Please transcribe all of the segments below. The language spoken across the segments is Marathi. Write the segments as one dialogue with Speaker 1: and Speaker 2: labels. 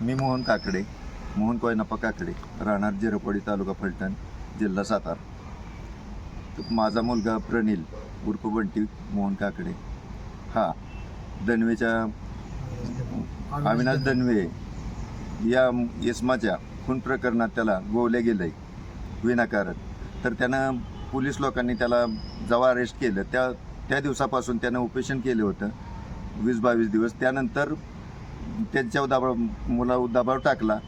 Speaker 1: मी मोहन काकडे मोहन कोयनाप्पा काकडे राहणार जिरपवाडी तालुका फलटण जिल्हा सातारा. माझा मुलगा प्रनिल उर्फ बंटी मोहन काकडे. हा दनवेच्या अविनाश दनवे या यस्माच्या खून प्रकरणात त्याला गोवले आहे विनाकारण. तर त्यानं पोलीस लोकांनी त्याला जेव्हा अरेस्ट केलं त्या त्या दिवसापासून त्यानं ऑपरेशन केलं होतं वीस बावीस दिवस. त्यानंतर त्यांच्यावर दबाव मुलावर दबाव टाकला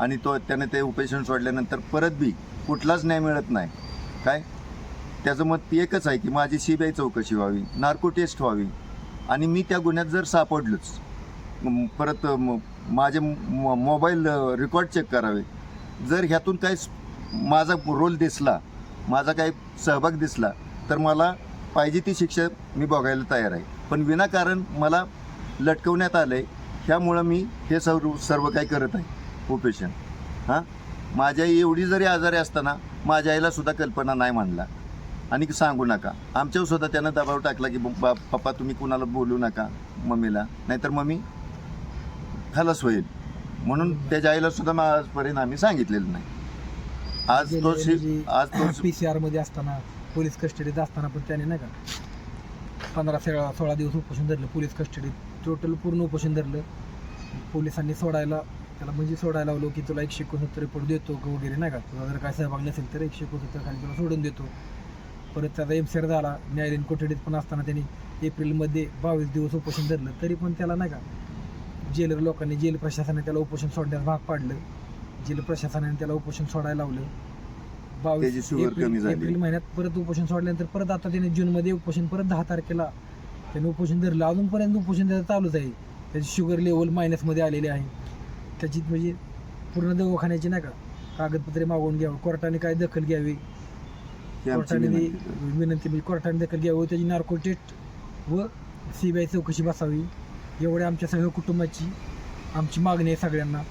Speaker 1: आणि तो त्याने ते उपेशन सोडल्यानंतर परत बी कुठलाच न्याय मिळत नाही. काय? त्याचं मत एकच आहे की माझी सी बी आय चौकशी व्हावी नार्को टेस्ट व्हावी आणि मी त्या गुन्ह्यात जर सापडलोच परत माझे मोबाईल रेकॉर्ड चेक करावे. जर ह्यातून काही माझा रोल दिसला माझा काही सहभाग दिसला तर मला पाहिजे ती शिक्षा मी बघायला तयार आहे. पण विनाकारण मला लटकवण्यात आलं आहे ह्यामुळं मी हे सर्व सर्व काही करत आहे ओपेशन हां? माझ्या आई एवढी जरी आजारी असताना माझ्या आईला सुद्धा कल्पना नाही मांडला. आणि सांगू नका. आमच्यावर सुद्धा त्यानं दबाव टाकला की बा पप्पा तुम्ही कुणाला बोलू नका मम्मीला. नाहीतर मम्मी खलास होईल. म्हणून त्याच्या आईला सुद्धा मग आजपर्यंत आम्ही सांगितलेलं नाही. आज तो आज तो
Speaker 2: पी सी आरमध्ये असताना पोलीस कस्टडीत असताना पण त्याने नाही का पंधरा सोळा सोळा दिवस उपोषण धरलं पोलीस कस्टडीत. टोटल पूर्ण उपोषण धरलं. पोलिसांनी सोडायला त्याला म्हणजे सोडायला लावलो की तुला एकशे एकोणसत्तर रिपोर्ट देतो का वगैरे नाही का? तुझा जर काय सहभाग नसेल तर एकशे एकोणसत्तर खाली तुला सोडून देतो. परत त्याचा एम सी आर झाला न्यायालयीन कोठडीत पण असताना त्यांनी एप्रिलमध्ये बावीस दिवस उपोषण धरलं तरी पण त्याला नाही का जेलर लोकांनी जेल प्रशासनाने त्याला उपोषण सोडण्यास भाग पाडलं. जेल प्रशासनाने त्याला उपोषण सोडायला लावलं. बावीस एप्रिल. एप्रिल महिन्यात परत उपोषण सोडल्यानंतर परत आता त्याने जूनमध्ये उपोषण परत दहा तारखेला त्याने उपोषण धरलं. अजूनपर्यंत उपोषण त्याचं चालूच आहे. त्याची शुगर लेवल मायनसमध्ये आलेली आहे. त्याची म्हणजे पूर्ण दवाखान्याची नाही का कागदपत्रे मागवून घ्यावं कोर्टाने काय दखल घ्यावी? कोर्टाने
Speaker 1: विनंती.
Speaker 2: म्हणजे कोर्टाने दखल घ्यावं त्याची नार्को टेस्ट व सी बी आय चौकशी बसावी. एवढ्या आमच्या सगळ्या कुटुंबाची आमची मागणी आहे सगळ्यांना.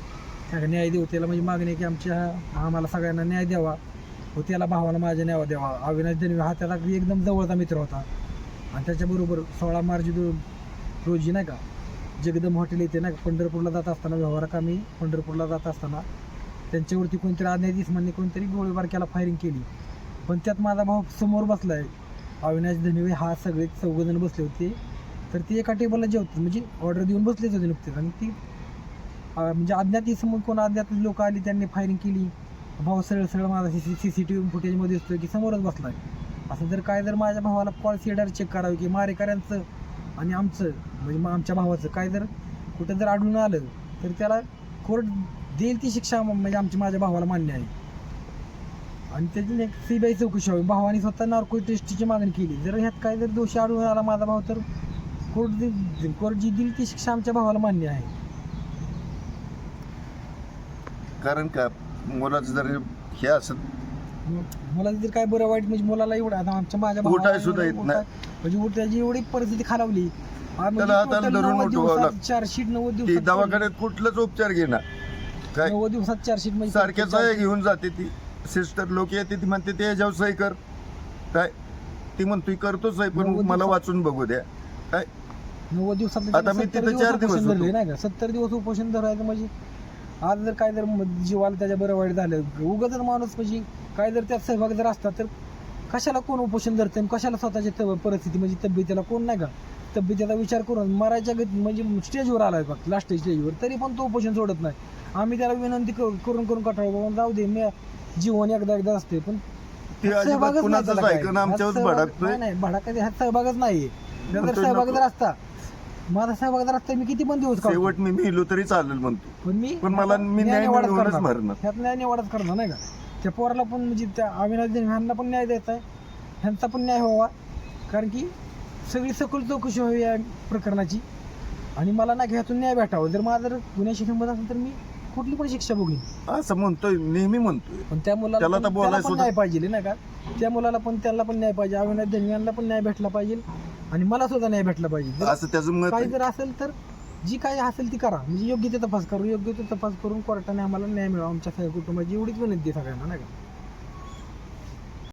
Speaker 2: त्या न्याय देऊ त्याला म्हणजे मागणी आहे की आमच्या आम्हाला सगळ्यांना न्याय द्यावा व त्याला भावाला माझ्या न्याय द्यावा. अविनाश दनवे हा त्याला एकदम जवळचा मित्र होता. आणि त्याच्याबरोबर सोळा मार्च रोजी नाही का जगदम हॉटेल येते ना पंढरपूरला जात असताना व्यवहारकामी पंढरपूरला जात असताना त्यांच्यावरती कोणतरी अज्ञात इस्मांनी कोणतरी गोळीबार केला फायरिंग केली. पण त्यात माझा भाऊ समोर बसलाय. अविनाश धनवे हा सगळे चौघजण बसले होते. तर ते एका टेबलला जेवतात म्हणजे ऑर्डर देऊन बसलेच होते नुकतेच. आणि ती म्हणजे अज्ञात समोर कोण अज्ञात लोक आली त्यांनी फायरिंग केली. भाऊ सरळ सरळ माझा C C C T V फुटेजमध्ये दिसतोय की समोरच बसलाय. असं जर काय जर माझ्या भावाला कॉल सीडर चेक करावे की मारेकऱ्यांचं आणि आमचं म्हणजे मग आमच्या भावाचं काय जर कुठं जर आढळून आलं तर त्याला कोर्ट देईल ती शिक्षा म्हणजे आमची माझ्या भावाला मान्य आहे. आणि त्याची एक सी बी आय चौकशी व्हावी भावाने स्वतः नार्को टेस्टची मागणी केली. जर ह्यात काय जर दोषी आढळून आला माझा भाव तर कोर्ट दे- कोर्ट जी दिली ती शिक्षा आमच्या भावाला मान्य आहे.
Speaker 1: कारण का मुलाचं जर हे असं
Speaker 2: मला जर काय बरं वाईट म्हणजे मुलाला एवढं आता आमच्या माझ्या
Speaker 1: उठाय सुद्धा येत
Speaker 2: एवढं
Speaker 1: नाही.
Speaker 2: उठाय- म्हणजे उठायची एवढी परिस्थिती खालावली. आ,
Speaker 1: त्याला हाताला
Speaker 2: total
Speaker 1: धरून
Speaker 2: नव्वद
Speaker 1: उठवावं
Speaker 2: दिवसात
Speaker 1: लागतं.
Speaker 2: चार शीट नव्वद
Speaker 1: ती
Speaker 2: दिवसात
Speaker 1: दवाखान्यात कुठलंच उपचार घेणार. काय?
Speaker 2: नव्वद दिवसात चार शीट म्हणजे
Speaker 1: सारख्याच आहे घेऊन जाते ती. सिस्टर लोक येते ती म्हणते ते ह्याच्यावर सही कर. काय? ती म्हणतोय करतोच आहे पण
Speaker 2: नव्वद
Speaker 1: मला
Speaker 2: दिवसात-
Speaker 1: वाचून बघू द्या. काय?
Speaker 2: नव्वद दिवसात
Speaker 1: आता मी तिथं चार दिवस
Speaker 2: उपोषण
Speaker 1: होतो.
Speaker 2: धरले नाही का? सत्तर दिवस उपोषण धरायचं म्हणजे आज जर काय जर जीवाला त्याच्या बरं वाईट झालं उगाच जर माणूस म्हणजे काय जर त्यात सहभाग जर असतात तर कशाला कोण उपोषण धरतं आणि कशाला स्वतःची तब- परिस्थिती म्हणजे तब्येतीला कोण नाही का? तब्येतीचा विचार करून मरायच्या गत म्हणजे स्टेजवर आलाय फक्त लास्ट स्टेजवर तरी पण तो उपोषण सोडत नाही. आम्ही त्याला विनंती करू- करून करून कटाळ बाबा जाऊ दे मी जीवन एकदा एकदा असते पण सहभागच नाही
Speaker 1: भडकतोय.
Speaker 2: नाही, ह्यात सहभागच नाही सहभाग. जर असता माझा सहभाग जर मी किती पण दिवस.
Speaker 1: शेवट मी मेलो तरी चालेल म्हणतो.
Speaker 2: पण मी
Speaker 1: पण मला मी न्याय
Speaker 2: निवाडाच
Speaker 1: मिळवूनच
Speaker 2: करणार.
Speaker 1: मरणार.
Speaker 2: ह्यात न्याय निवाडाच करणार नाही का? त्या पोराला पण म्हणजे त्या अविनाश देव ह्यांना पण न्याय द्यायचा आहे. ह्यांचा पण न्याय व्हावा. कारण की सगळी सखोल चौकशी व्हावी या प्रकरणाची. आणि मला ना ह्यातून न्याय भेटावा. जर माझा जर गुन्ह्याशी संबंध असेल तर मी कुठली पण शिक्षा बघीन
Speaker 1: असं म्हणतोय नेहमी म्हणतोय.
Speaker 2: पण त्या मुलाला
Speaker 1: त्याला
Speaker 2: पण-
Speaker 1: तर बोलायला
Speaker 2: त्याला पण
Speaker 1: सुद्धा-
Speaker 2: न्याय पाहिजे नाही का? त्या मुलाला पण त्याला पण न्याय पाहिजे. अविनाश देव यांना पण न्याय भेटला पाहिजे. आणि मला सुद्धा न्याय भेटला पाहिजे. जर
Speaker 1: असं त्याचं मत
Speaker 2: काही. जर असेल तर जी काही असेल ती करा. म्हणजे योग्य ते तपास करू योग्य ते तपास करून कोर्टाने आम्हाला न्याय मिळावा. आमच्या सगळ्या कुटुंबाची एवढीच विनंती आहे सगळ्यांना नाही का?